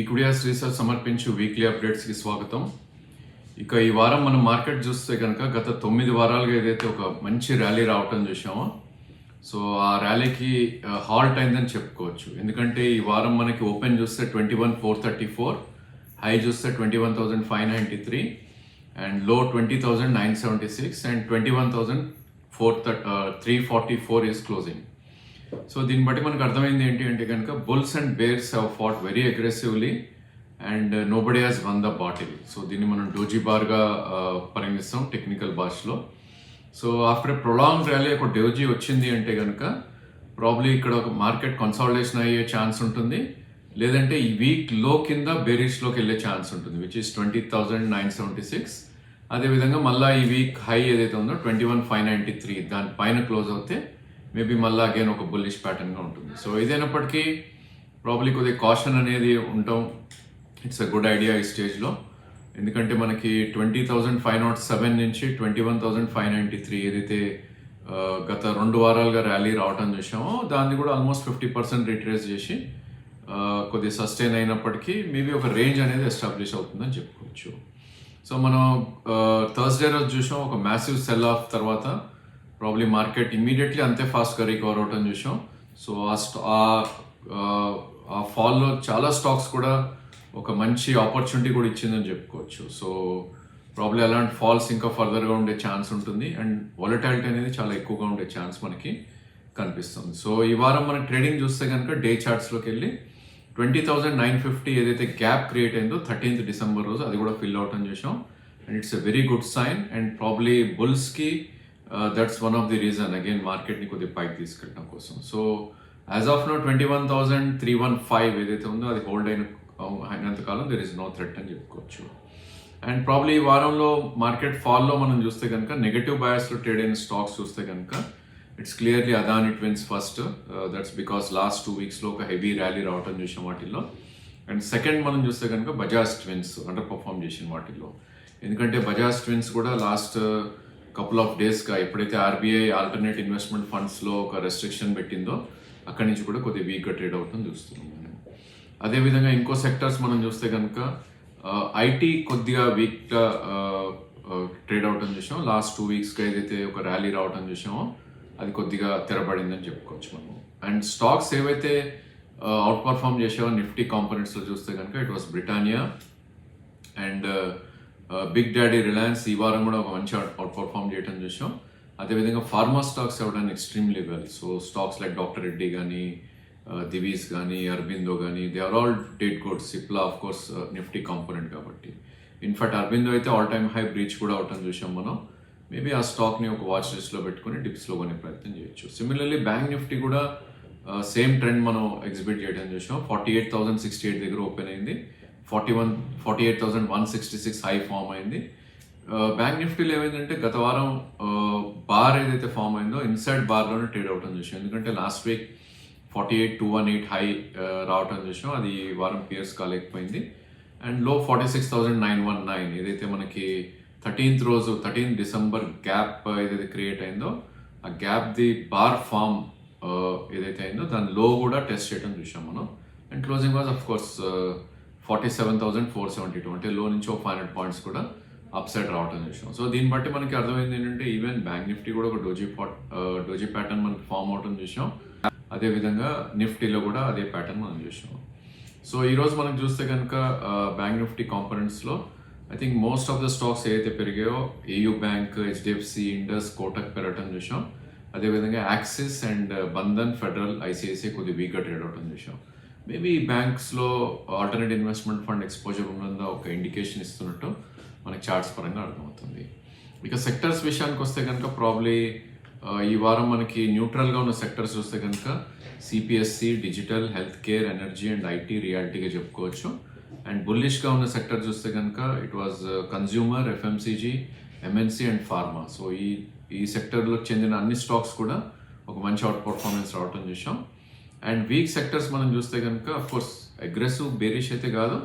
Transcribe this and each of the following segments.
ఈక్విడియాస్ research సమర్పించు weekly అప్డేట్స్కి స్వాగతం. ఇక ఈ వారం మనం మార్కెట్ చూస్తే కనుక గత తొమ్మిది వారాలుగా ఏదైతే ఒక మంచి ర్యాలీ రావటం చూసామో సో ఆ ర్యాలీకి హాల్ట్ అయిందని చెప్పుకోవచ్చు. ఎందుకంటే ఈ వారం మనకి ఓపెన్ చూస్తే twenty one four thirty four high చూస్తే twenty one thousand five ninety three అండ్లో twenty thousand nine seventy six and twenty one thousand four three forty four is closing so దీన్ని బట్టి మనకు అర్థమైంది ఏంటి అంటే కనుక bulls and bears have fought very aggressively and nobody has won the battle. So దీన్ని మనం doji బార్గా పరిగణిస్తాం టెక్నికల్ భాషలో. సో ఆఫ్టర్ ప్రొలాంగ్ ర్యాలీ ఒక డోజీ వచ్చింది అంటే కనుక ప్రాబ్లీ ఇక్కడ ఒక మార్కెట్ కన్సాలిడేషన్ అయ్యే ఛాన్స్ ఉంటుంది. లేదంటే ఈ వీక్లో కింద బెరిష్లోకి వెళ్ళే ఛాన్స్ ఉంటుంది which is twenty thousand nine seventy six అదేవిధంగా మళ్ళీ ఈ వీక్ హై ఏదైతే ఉందో twenty one five ninety three దాని పైన క్లోజ్ అవుతే మేబీ మళ్ళీ అగైన్ ఒక బుల్లిష్ ప్యాటర్న్గా ఉంటుంది. సో ఏదైనప్పటికీ ప్రాబ్లీ కొద్దిగా కాషన్ అనేది ఉండటం ఇట్స్ అ గుడ్ ఐడియా ఈ స్టేజ్లో ఎందుకంటే మనకి twenty thousand five nought seven నుంచి twenty one thousand five ninety three ఏదైతే గత రెండు వారాలుగా ర్యాలీ రావటం చూసామో దాన్ని కూడా ఆల్మోస్ట్ ఫిఫ్టీ పర్సెంట్ రిట్రేస్ చేసి కొద్దిగా సస్టైన్ అయినప్పటికీ మేబీ ఒక రేంజ్ అనేది ఎస్టాబ్లిష్ అవుతుందని చెప్పుకోవచ్చు. సో మనం థర్స్డే రోజు చూసాం ఒక మ్యాసివ్ సెల్ ఆఫ్ తర్వాత ప్రాబ్లీ మార్కెట్ ఇమీడియట్లీ అంతే ఫాస్ట్గా రికవర్ అవటం చూసాం సో ఆ స్టా- ఆ- ఫాల్లో చాలా స్టాక్స్ కూడా ఒక మంచి ఆపర్చునిటీ కూడా ఇచ్చిందని చెప్పుకోవచ్చు. సో ప్రాబ్లీ అలాంటి ఫాల్స్ ఇంకా ఫర్దర్గా ఉండే ఛాన్స్ ఉంటుంది. అండ్ వాలటాలిటీ అనేది చాలా ఎక్కువగా ఉండే ఛాన్స్ మనకి కనిపిస్తుంది. సో ఈ వారం మనం ట్రేడింగ్ చూస్తే కనుక డే చార్ట్స్లోకి వెళ్ళి ట్వంటీ థౌజండ్ నైన్ ఫిఫ్టీ ఏదైతే గ్యాప్ క్రియేట్ అయిందో థర్టీన్త్ డిసెంబర్ రోజు అది కూడా ఫిల్ అవుట్ అని చేసాం and it's a very good sign and probably బుల్స్కి that's one of the reason again మార్కెట్ని కొద్దిగా పైకి తీసుకెళ్ళడం కోసం. So as of now twenty one thousand three one five ఏదైతే ఉందో అది హోల్డ్ అయిన um, అయినంత కాలం దెర్ ఇస్ నో థ్రెట్ అని చెప్పుకోవచ్చు. అండ్ ప్రాబ్లీ ఈ వారంలో మార్కెట్ ఫాల్లో మనం చూస్తే కనుక నెగటివ్ బయాస్లో ట్రేడ్ అయిన స్టాక్స్ చూస్తే కనుక it's clearly Adani twins first that's because last two వీక్స్లో ఒక హెవీ ర్యాలీ రావటం చూసాం వాటిల్లో. అండ్ సెకండ్ మనం చూస్తే కనుక బజాజ్ ట్విన్స్ అండర్ పర్ఫామ్ చేసిన వాటిల్లో. ఎందుకంటే బజాజ్ ట్విన్స్ కూడా లాస్ట్ కపుల్ ఆఫ్ డేస్గా ఎప్పుడైతే ఆర్బీఐ ఆల్టర్నేట్ ఇన్వెస్ట్మెంట్ ఫండ్స్లో ఒక రెస్ట్రిక్షన్ పెట్టిందో అక్కడి నుంచి కూడా కొద్దిగా వీక్గా ట్రేడ్ అవుతుంది చూస్తున్నాం మనం. అదేవిధంగా ఇంకో సెక్టర్స్ మనం చూస్తే కనుక ఐటీ కొద్దిగా వీక్గా ట్రేడ్ అవటం చూసాం. లాస్ట్ టూ వీక్స్గా ఏదైతే ఒక ర్యాలీ రావటం చూసామో అది కొద్దిగా తెరబడిందని చెప్పుకోవచ్చు మనము. అండ్ స్టాక్స్ ఏవైతే అవుట్ పర్ఫామ్ చేసావో నిఫ్టీ కాంపోనెంట్స్లో చూస్తే కనుక it was Britannia and big daddy Reliance ఈ వారం కూడా ఒక మంచి అవుట్ పర్ఫామ్ చేయడం చూసాం. అదేవిధంగా ఫార్మా స్టాక్స్ అవ్వడానికి extremely well so stocks like doctor Reddy కానీ దివీస్ కానీ అరబిందో కానీ they are all date good Cipla of course Nifty component కాబట్టి. ఇన్ఫాక్ట్ అరబిందో అయితే ఆల్ టైమ్ హై బ్రీచ్ కూడా అవటం చూసాం మనం. మేబీ ఆ స్టాక్ని ఒక వాచ్ లిస్ట్లో పెట్టుకుని డిప్స్లో కొనే ప్రయత్నం చేయొచ్చు. సిమిలర్లీ బ్యాంక్ నిఫ్టీ కూడా సేమ్ ట్రెండ్ మనం ఎగ్జిబిట్ చేయడం చూసాం. Forty eight thousand sixty eight దగ్గర ఓపెన్ అయింది. Forty one forty eight thousand one sixty six high form అయింది. బ్యాంక్ నిఫ్టీలో ఏమైందంటే గత వారం బార్ ఏదైతే ఫామ్ అయిందో ఇన్సైడ్ బార్లోనే ట్రేడ్ అవటం చూసాం ఎందుకంటే last week forty eight two one eight high రావటం చూసాం అది వారం పియర్స్ కాలేకపోయింది అండ్లో forty six thousand nine one nine ఏదైతే మనకి థర్టీన్త్ రోజు థర్టీన్త్ డిసెంబర్ గ్యాప్ ఏదైతే క్రియేట్ అయిందో ఆ గ్యాప్ ది బార్ ఫామ్ ఏదైతే అయిందో దాని లో కూడా టెస్ట్ చేయడం చూసాం మనం. And closing was of course forty seven thousand four seventy two అంటే లో నుంచి ఒక ఫైవ్ హండ్రెడ్ పాయింట్స్ కూడా అప్ సైడ్ రావటం చూసాం. సో దీన్ని బట్టి మనకి అర్థమైంది ఏంటంటే ఈవెన్ బ్యాంక్ నిఫ్టీ కూడా ఒక డోజీ పాట్ డోజీ ప్యాటర్న్ మనకి ఫామ్ అవటం చూసాం. అదేవిధంగా నిఫ్టీలో కూడా అదే ప్యాటర్న్ మనం చూసాం. సో ఈరోజు మనం చూస్తే కనుక bank Nifty కాంపోనెంట్స్లో I think most of the stocks ఏదైతే పెరిగాయో AU bank HDFC Indus Kotak పెరగటం చూసాం. అదేవిధంగా Axis and Bandhan Federal ICICI కొద్దిగా వీక్గా ట్రేడ్ అవటం చూసాం. మేబీ బ్యాంక్స్లో ఆల్టర్నేట్ ఇన్వెస్ట్మెంట్ ఫండ్ ఎక్స్పోజర్ ఉన్నదో ఒక ఇండికేషన్ ఇస్తున్నట్టు మనకి చార్ట్స్ పరంగా అర్థమవుతుంది. ఇక సెక్టర్స్ విషయానికి వస్తే కనుక ప్రాబ్లీ uh, ఈ వారం మనకి న్యూట్రల్గా ఉన్న సెక్టర్స్ చూస్తే కనుక CPSC digital health care energy and IT రియాలిటీగా చెప్పుకోవచ్చు. అండ్ బుల్లిష్గా ఉన్న సెక్టర్ చూస్తే కనుక it was consumer FMCG MNC and pharma so ఈ ఈ సెక్టర్లోకి చెందిన అన్ని స్టాక్స్ కూడా ఒక మంచి అవుట్ పర్ఫార్మెన్స్ రావటం చూసాం అండ్ వీక్ సెక్టర్స్ మనం చూస్తే కనుక అఫ్కోర్స్ అగ్రెసివ్ బేరిష్ అయితే కాదు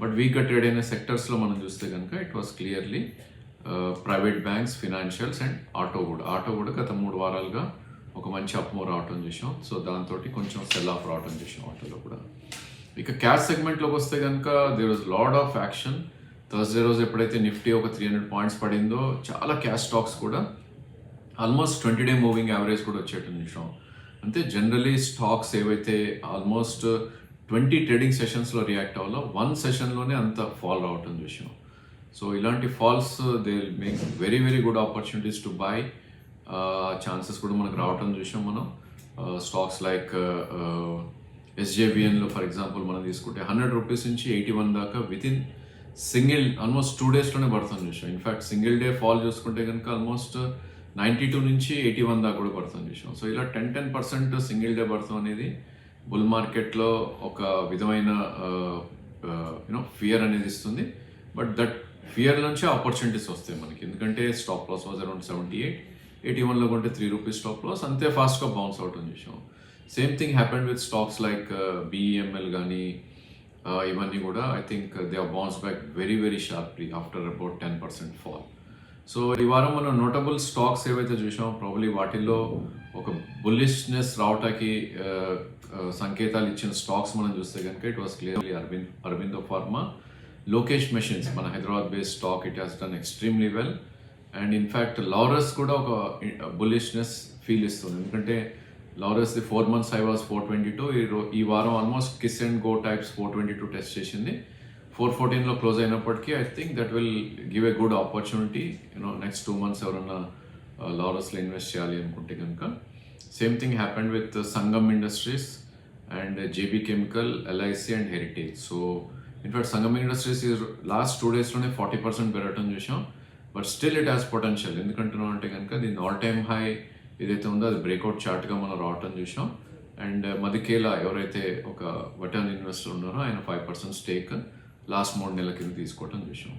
బట్ వీక్గా ట్రేడ్ అయిన సెక్టర్స్లో మనం చూస్తే కనుక it was clearly private banks financials and auto కూడా ఆటో కూడా గత మూడు వారాలుగా ఒక మంచి అప్మోర్ రావటం చూసాం సో దాంతో కొంచెం సెల్ ఆఫ్ రావటం చూసాం ఆటోలో కూడా. ఇక క్యాష్ సెగ్మెంట్లోకి వస్తే కనుక there was lot of action Thursday రోజు ఎప్పుడైతే నిఫ్టీ ఒక త్రీ హండ్రెడ్ పాయింట్స్ పడిందో చాలా క్యాష్ స్టాక్స్ కూడా almost twenty day moving average కూడా వచ్చేటట్టు చూసాం అంటే జనరలీ స్టాక్స్ ఏవైతే ఆల్మోస్ట్ ట్వంటీ ట్రేడింగ్ సెషన్స్లో రియాక్ట్ అవ్వాలో వన్ సెషన్లోనే అంత ఫాల్ రావటం చూసాం. సో ఇలాంటి falls they make very very good opportunities to buy chances కూడా మనకు రావటం చూసాం మనం. స్టాక్స్ లైక్ ఎస్జేబిఎన్లో ఫర్ ఎగ్జాంపుల్ మనం తీసుకుంటే హండ్రెడ్ రూపీస్ నుంచి ఎయిటీ వన్ దాకా with in single almost two డేస్లోనే పడుతుంది చూసాం. In fact single day fall చూసుకుంటే కనుక ఆల్మోస్ట్ నైంటీ టూ నుంచి ఎయిటీ వన్ దాకా కూడా పడుతుంది విషయం. సో ఇలా ten ten percent single day పడతాం అనేది బుల్ మార్కెట్లో ఒక విధమైన యూనో ఫియర్ అనేది ఇస్తుంది. బట్ దట్ ఫియర్ నుంచి ఆపర్చునిటీస్ వస్తాయి మనకి. ఎందుకంటే stop loss was around seventy eight eighty వన్లో కొంటే త్రీ రూపీస్ స్టాప్ లాస్ అంతే ఫాస్ట్గా బౌన్స్ అవుట్ అని చూసాం same thing happened with stocks like BEML కానీ ఇవన్నీ కూడా I think they are bounce back very very sharply after about ten percent fall so ఈ వారం మనం నోటబుల్ స్టాక్స్ ఏవైతే చూసామో ప్రాబ్లీ వాటిల్లో ఒక బుల్లిష్నెస్ రావటానికి సంకేతాలు ఇచ్చిన స్టాక్స్ మనం చూస్తే కనుక it was clearly Aravind Aurobindo pharma Lokesh machines మన Hyderabad based stock it has done extremely well and in fact Laurus కూడా ఒక బుల్లిష్నెస్ ఫీల్ ఇస్తుంది. ఎందుకంటే Laurus the four months I was four twenty two ఈ ఈ వారం almost kiss and go types four twenty two test చేసింది. Four ఫోర్టీన్లో close అయినప్పటికీ I think that will give a good opportunity you know next two months ఎవరన్నా uh, లారస్లో invest చేయాలి అనుకుంటే కనుక. Same thing happened with Sangam industries and JB chemical LIC and Heritage so in fact Sangam industries last two డేస్లోనే forty percent పెరగటం చూసాం but still it has potential ఎందుకంటున్నాం అంటే కనుక దీని ఆల్ టైమ్ హై ఏదైతే ఉందో అది బ్రేక్అవుట్ చార్ట్గా మనం రావటం చూసాం అండ్ uh, మదికేలా ఎవరైతే ఒక వటర్న్ ఇన్వెస్టర్ ఉన్నారో ఆయన ఫైవ్ పర్సెంట్ స్టేక్ లాస్ట్ మూడు నెలల కింద తీసుకోవటం చూసాం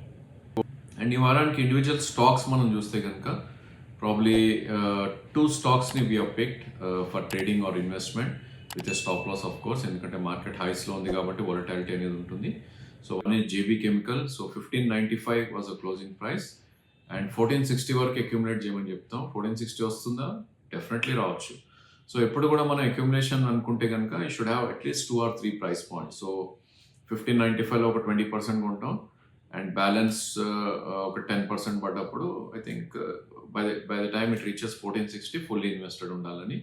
అండ్ ఈ వారానికి ఇండివిజువల్ స్టాక్స్ మనం చూస్తే కనుక probably two స్టాక్స్ని we picked for trading or investment with a stop loss of course ఎందుకంటే మార్కెట్ హైస్లో ఉంది కాబట్టి వాలటాలిటీ అనేది ఉంటుంది. So one is JB chemical so fifteen ninety five was a closing price and fourteen sixty వరకు accumulate చేయమని చెప్తాం. Fourteen sixty వస్తుందా? డెఫినెట్లీ రావచ్చు. సో ఎప్పుడు కూడా మనం అక్యుములేషన్ అనుకుంటే కనుక ఈ should have at least two or three price points so fifteen ninety ఫైవ్లో ఒక ట్వంటీ పర్సెంట్ కొంటాం. అండ్ బ్యాలెన్స్ ఒక టెన్ పర్సెంట్ పడ్డప్పుడు I think by by the time it reaches fourteen sixty fully invested ఉండాలని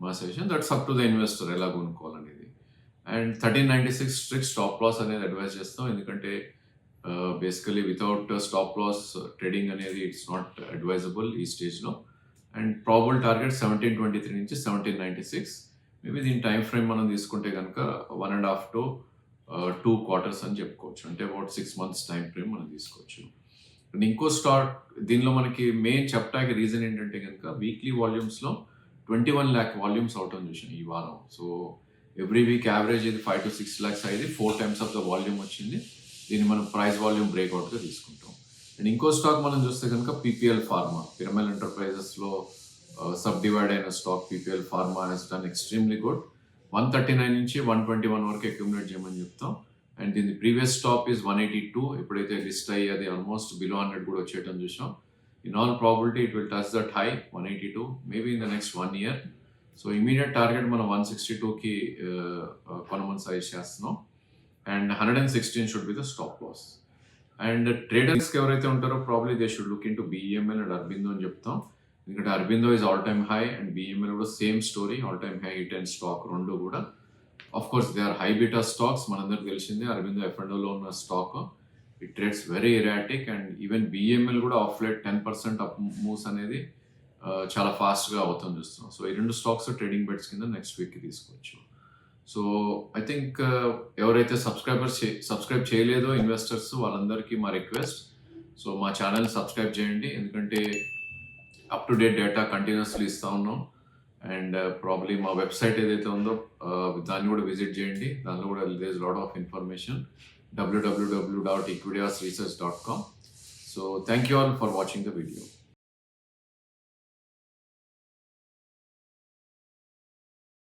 మా suggestion that's up to the investor ఎలా కొనుక్కోవాలనేది. And thirteen ninety six strict stop loss అనేది advice చేస్తాం. ఎందుకంటే basically without stop loss trading అనేది it's not advisable ఈ స్టేజ్లో and probable target seventeen twenty three నుంచి సెవెంటీన్ నైంటీ సిక్స్ మేబీ దీని time frame మనం తీసుకుంటే కనుక one and half to two quarters అని చెప్పుకోవచ్చు. అంటే about six months time frame మనం తీసుకోవచ్చు. అండ్ ఇంకో స్టాక్ దీనిలో మనకి మెయిన్ చెప్పడానికి రీజన్ ఏంటంటే కనుక వీక్లీ వాల్యూమ్స్లో ట్వంటీ వన్ ల్యాక్ వాల్యూమ్స్ అవటం చూసాను ఈ వారం. సో ఎవ్రీ వీక్ యావరేజ్ ఇది ఫైవ్ టు సిక్స్ ల్యాక్స్ అయింది. Four times of the volume వచ్చింది. దీన్ని మనం ప్రైస్ వాల్యూమ్ బ్రేక్అవుట్గా తీసుకుంటాం. అండ్ ఇంకో స్టాక్ మనం చూస్తే కనుక పీపీఎల్ ఫార్మా పిరమల్ ఎంటర్ప్రైజెస్లో సబ్ డివైడ్ అయిన stock PPL pharma has done extremely good one thirty nine నుంచి వన్ ట్వంటీ వన్ వరకు అక్యూమిలేట్ చేయమని చెప్తాం. అండ్ దీని previous stop is one eighty two. ఎప్పుడైతే లిస్ట్ అయ్యి అది ఆల్మోస్ట్ బిలో హండ్రెడ్ కూడా వచ్చేయటం చూసాం. In all probability it will touch that high one eighty two maybe in the next one year so immediate target మనం one sixty టూకి uh, uh, కొనమని suggest చేస్తున్నాం. And hundred and sixteen should be the stop loss and ట్రేడర్స్కి ఎవరైతే ఉంటారో probably they should look into BML and Aurobindo అని చెప్తాం. ఎందుకంటే Aurobindo is all time high and BML కూడా same story all time high hit and stock రెండు కూడా. Of course they are high beta stocks మనందరికి తెలిసిందే అరవిందో ఎఫ్ఎండోలో ఉన్న stock it trades very erratic and even BML కూడా of light ten percent up moves అనేది చాలా ఫాస్ట్గా అవుతాం చూస్తున్నాం. సో ఈ రెండు స్టాక్స్ ట్రేడింగ్ బెట్స్ కింద నెక్స్ట్ వీక్కి తీసుకోవచ్చు. సో ఐ థింక్ ఎవరైతే సబ్స్క్రైబర్స్ సబ్స్క్రైబ్ చేయలేదో ఇన్వెస్టర్స్ వాళ్ళందరికీ మా రిక్వెస్ట్ సో మా ఛానల్ సబ్స్క్రైబ్ చేయండి. ఎందుకంటే up to date data continuously ఇస్తూ ఉన్నాం. అండ్ ప్రాబ్లీ మా వెబ్సైట్ ఏదైతే ఉందో దాన్ని కూడా విజిట్ చేయండి. దానిలో కూడా there's lot of information WWW dot ఈక్విడియాస్ research dot com so thank you all for watching the video